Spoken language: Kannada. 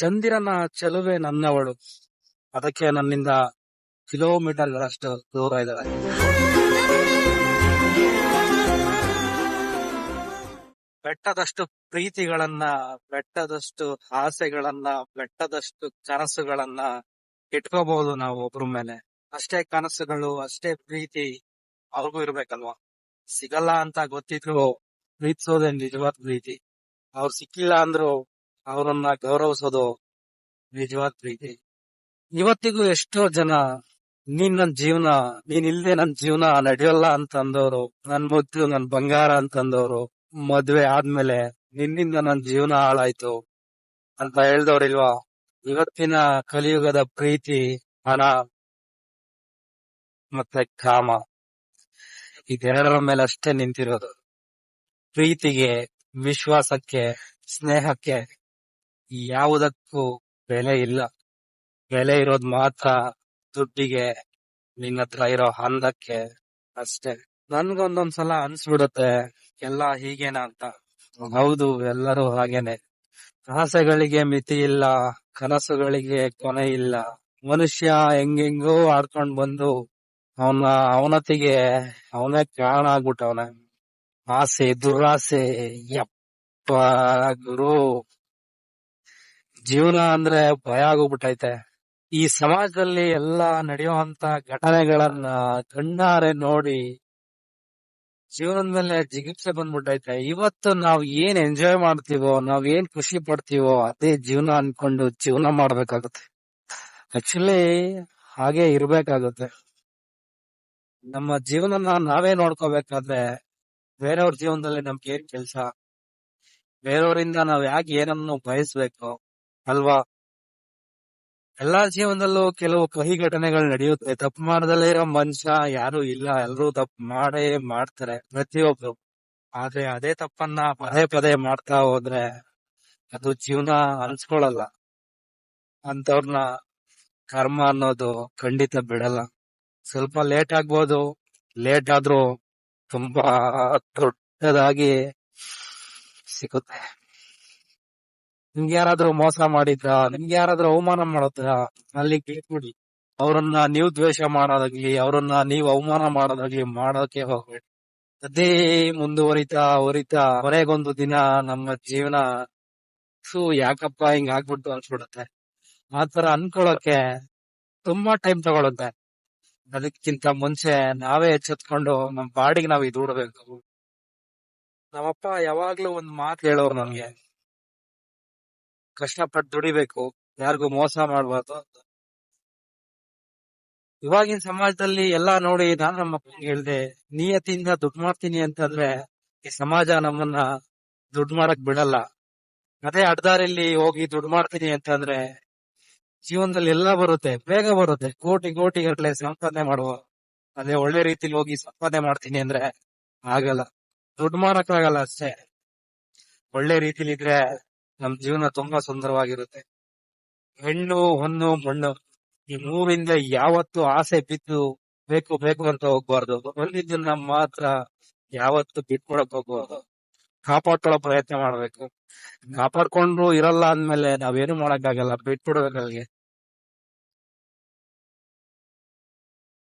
ಚಂದಿರನ ಚೆಲುವೆ ನನ್ನವಳು. ಅದಕ್ಕೆ ನನ್ನಿಂದ ಕಿಲೋಮೀಟರ್ ಗಳಷ್ಟು ದೂರ ಇದ್ದಾಳೆ. ಬೆಟ್ಟದಷ್ಟು ಪ್ರೀತಿಗಳನ್ನ, ಬೆಟ್ಟದಷ್ಟು ಆಸೆಗಳನ್ನ, ಬೆಟ್ಟದಷ್ಟು ಕನಸುಗಳನ್ನ ಇಟ್ಕೋಬಹುದು ನಾವು ಒಬ್ರ ಮೇಲೆ. ಅಷ್ಟೇ ಕನಸುಗಳು, ಅಷ್ಟೇ ಪ್ರೀತಿ ಅವ್ರಿಗೂ ಇರ್ಬೇಕಲ್ವಾ? ಸಿಗಲ್ಲ ಅಂತ ಗೊತ್ತಿದ್ರು ಪ್ರೀತಿಸೋದೇ ನಿಜವಾದ ಪ್ರೀತಿ. ಅವ್ರು ಸಿಕ್ಕಿಲ್ಲ ಅಂದ್ರು ಅವ್ರನ್ನ ಗೌರವಿಸೋದು ನಿಜವಾದ ಪ್ರೀತಿ ಇವತ್ತಿಗೂ ಎಷ್ಟೋ ಜನ, ನೀನ್ ನನ್ ಜೀವನ, ನೀನ್ ಇಲ್ದೆ ನನ್ ಜೀವನ ನಡೆಯೋಲ್ಲ ಅಂತ ಅಂದವ್ರು, ನನ್ ಮುದ್ದು, ನನ್ ಬಂಗಾರ ಅಂತ ಅಂದವ್ರು, ಮದ್ವೆ ಆದ್ಮೇಲೆ, ನಿನ್ನಿಂದ ನನ್ ಜೀವನ ಹಾಳಾಯ್ತು ಅಂತ ಹೇಳ್ದವ್ರಿಲ್ವಾ? ಇವತ್ತಿನ ಕಲಿಯುಗದ ಪ್ರೀತಿ, ಹಣ ಮತ್ತೆ ಕಾಮ, ಇದೆರಡರ ಮೇಲೆ ಅಷ್ಟೇ ನಿಂತಿರೋದು. ಪ್ರೀತಿಗೆ, ವಿಶ್ವಾಸಕ್ಕೆ, ಸ್ನೇಹಕ್ಕೆ. ಯಾವುದಕ್ಕೂ ಬೆಲೆ ಇಲ್ಲ. ಬೆಲೆ ಇರೋದ್ ಮಾತ್ರ ದುಡ್ಡಿಗೆ ನಿನ್ನ ಹತ್ರ ಇರೋ ಹಂದಕ್ಕೆ ಅಷ್ಟೇ. ನನ್ಗೊಂದೊಂದ್ಸಲ ಅನ್ಸ್ಬಿಡುತ್ತೆ, ಎಲ್ಲ ಹೀಗೇನಾ ಅಂತ. ಹೌದು, ಎಲ್ಲರೂ ಹಾಗೇನೆ. ಆಸೆಗಳಿಗೆ ಮಿತಿ ಇಲ್ಲ, ಕನಸುಗಳಿಗೆ ಕೊನೆ ಇಲ್ಲ. ಮನುಷ್ಯ ಹೆಂಗೆಂಗೋ ಆಡ್ಕೊಂಡ್ ಬಂದು ಅವನ, ಅವನತಿಗೆ ಅವನೇ ಕಾರಣ ಆಗ್ಬಿಟ್ಟವನ. ಆಸೆ, ದುರಾಸೆ, ಯಪ್ಪ ಗುರು. ಜೀವನ ಅಂದ್ರೆ ಭಯ ಆಗೋಗ್ಬಿಟ್ಟೈತೆ. ಈ ಸಮಾಜದಲ್ಲಿ ಎಲ್ಲಾ ನಡೆಯುವಂತ ಘಟನೆಗಳನ್ನ ಕಣ್ಣಾರೆ ನೋಡಿ ಜೀವನದ ಮೇಲೆ ಜಿಗುಪ್ಸೆ ಬಂದ್ಬಿಟ್ಟೈತೆ. ಇವತ್ತು ನಾವ್ ಏನ್ ಎಂಜಾಯ್ ಮಾಡ್ತೀವೋ, ನಾವ್ ಏನ್ ಖುಷಿ ಪಡ್ತೀವೋ ಅದೇ ಜೀವನ ಅನ್ಕೊಂಡು ಜೀವನ ಮಾಡ್ಬೇಕಾಗುತ್ತೆ. ಆಕ್ಚುಲಿ ಹಾಗೆ ಇರ್ಬೇಕಾಗುತ್ತೆ. ನಮ್ಮ ಜೀವನನ ನಾವೇ ನೋಡ್ಕೋಬೇಕಾದ್ರೆ ಬೇರೆಯವ್ರ ಜೀವನದಲ್ಲಿ ನಮ್ಗೆ ಏನ್ ಕೆಲ್ಸ? ಬೇರೆಯವರಿಂದ ನಾವ್ ಯಾಕೆ ಏನನ್ನು ಬಯಸ್ಬೇಕು ಅಲ್ವಾ? ಎಲ್ಲಾ ಜೀವನದಲ್ಲೂ ಕೆಲವು ಕಹಿ ಘಟನೆಗಳು ನಡೆಯುತ್ತೆ. ತಪ್ಪು ಮಾಡದಲ್ಲೇ ಇರೋ ಮನುಷ್ಯ ಯಾರು ಇಲ್ಲ. ಎಲ್ಲರೂ ತಪ್ಪು ಮಾಡೇ ಮಾಡ್ತಾರೆ ಪ್ರತಿಯೊಬ್ರು. ಆದ್ರೆ ಅದೇ ತಪ್ಪನ್ನ ಪದೇ ಪದೇ ಮಾಡ್ತಾ ಹೋದ್ರೆ ಅದು ಜೀವನ ಅನ್ಸ್ಕೊಳಲ್ಲ ಅಂತವ್ರನ್ನ ಕರ್ಮ ಅನ್ನೋದು ಖಂಡಿತ ಬಿಡಲ್ಲ. ಸ್ವಲ್ಪ ಲೇಟ್ ಆಗ್ಬೋದು. ಲೇಟ್ ಆದ್ರೂ ತುಂಬಾ ದೊಡ್ಡದಾಗಿ ಸಿಗುತ್ತೆ. ನಿಮ್ಗೆ ಯಾರಾದ್ರೂ ಮೋಸ ಮಾಡಿದ್ರ? ನಿಮ್ಗೆ ಯಾರಾದ್ರೂ ಅವಮಾನ ಮಾಡತ್ರ ಅಲ್ಲಿ ಕೇಳ್ಬಿಡಿ ಅವ್ರನ್ನ ನೀವು ದ್ವೇಷ ಮಾಡೋದಾಗ್ಲಿ, ಅವ್ರನ್ನ ನೀವು ಅವಮಾನ ಮಾಡೋದಾಗ್ಲಿ ಮಾಡೋಕೆ ಹೋಗ್ಬೇಡಿ. ಅದೇ ಮುಂದುವರಿತಾ ಹೊರಿತಾ ಕೊನೆಗೊಂದು ದಿನ ನಮ್ಮ ಜೀವನ ಸು ಯಾಕಪ್ಪ ಹಿಂಗ್ ಆಗ್ಬಿಡ್ತು ಅನ್ಸ್ಬಿಡುತ್ತೆ. ಆತರ ಅನ್ಕೊಳಕ್ಕೆ ತುಂಬಾ ಟೈಮ್ ತಗೊಳುತ್ತೆ. ಅದಕ್ಕಿಂತ ಮುಂಚೆ ನಾವೇ ಎಚ್ಚೆತ್ಕೊಂಡು ನಮ್ ಬಾಡಿಗೆ ನಾವ್ ಇದು ನಮ್ಮಪ್ಪ ಯಾವಾಗ್ಲೂ ಒಂದ್ ಮಾತು ಹೇಳೋರು ನಮ್ಗೆ. ಕಷ್ಟಪಟ್ಟು ದುಡಿಬೇಕು, ಯಾರಿಗೂ ಮೋಸ ಮಾಡಬಾರ್ದು ಅಂತ. ಇವಾಗಿನ ಸಮಾಜದಲ್ಲಿ ಎಲ್ಲಾ ನೋಡಿ ನಾನು ನಮ್ಮ ಮಕ್ಕಳಿಗೆ ಹೇಳ್ದೆ ನಿಯತಿಯಿಂದ ದುಡ್ಡು ಮಾಡ್ತೀನಿ ಅಂತಂದ್ರೆ ಈ ಸಮಾಜ ನಮ್ಮನ್ನ ದುಡ್ಡು ಮಾಡಕ್ ಬಿಡಲ್ಲ. ಅದೇ ಅಡ್ದಾರಿಲಿ ಹೋಗಿ ದುಡ್ಡು ಮಾಡ್ತೀನಿ ಅಂತಂದ್ರೆ ಜೀವನದಲ್ಲಿ ಎಲ್ಲ ಬರುತ್ತೆ, ಬೇಗ ಬರುತ್ತೆ. ಕೋಟಿ ಕೋಟಿ ಗಟ್ಟಲೆ ಸಂಪಾದನೆ ಮಾಡುವ, ಅದೇ ಒಳ್ಳೆ ರೀತಿಲಿ ಹೋಗಿ ಸಂಪಾದನೆ ಮಾಡ್ತೀನಿ ಅಂದ್ರೆ ಆಗಲ್ಲ. ದುಡ್ಡು ಮಾಡಕ್ಕಾಗಲ್ಲ ಅಷ್ಟೇ. ಒಳ್ಳೆ ರೀತಿಲಿ ಇದ್ರೆ ನಮ್ ಜೀವನ ತುಂಬಾ ಸುಂದರವಾಗಿರುತ್ತೆ. ಹೆಣ್ಣು, ಹೊಣ್ಣು, ಮಣ್ಣು, ಈ ಮೂರಿಂದ ಯಾವತ್ತು ಆಸೆ ಬಿದ್ದು ಬೇಕು ಬೇಕು ಅಂತ ಹೋಗ್ಬಾರ್ದು. ಒಂದಿದ್ದನ್ನ ಮಾತ್ರ ಯಾವತ್ತು ಬಿಟ್ಕೊಡಕ್ ಹೋಗ್ಬಾರ್ದು. ಕಾಪಾಡ್ಕೊಳ್ಳೋ ಪ್ರಯತ್ನ ಮಾಡ್ಬೇಕು. ಕಾಪಾಡ್ಕೊಂಡ್ರು ಇರಲ್ಲ ಅಂದ್ಮೇಲೆ ನಾವೇನು ಮಾಡಕ್ಕಾಗಲ್ಲ. ಬಿಟ್ಬಿಡ್ಬೇಕು ಅಲ್ಲಿಗೆ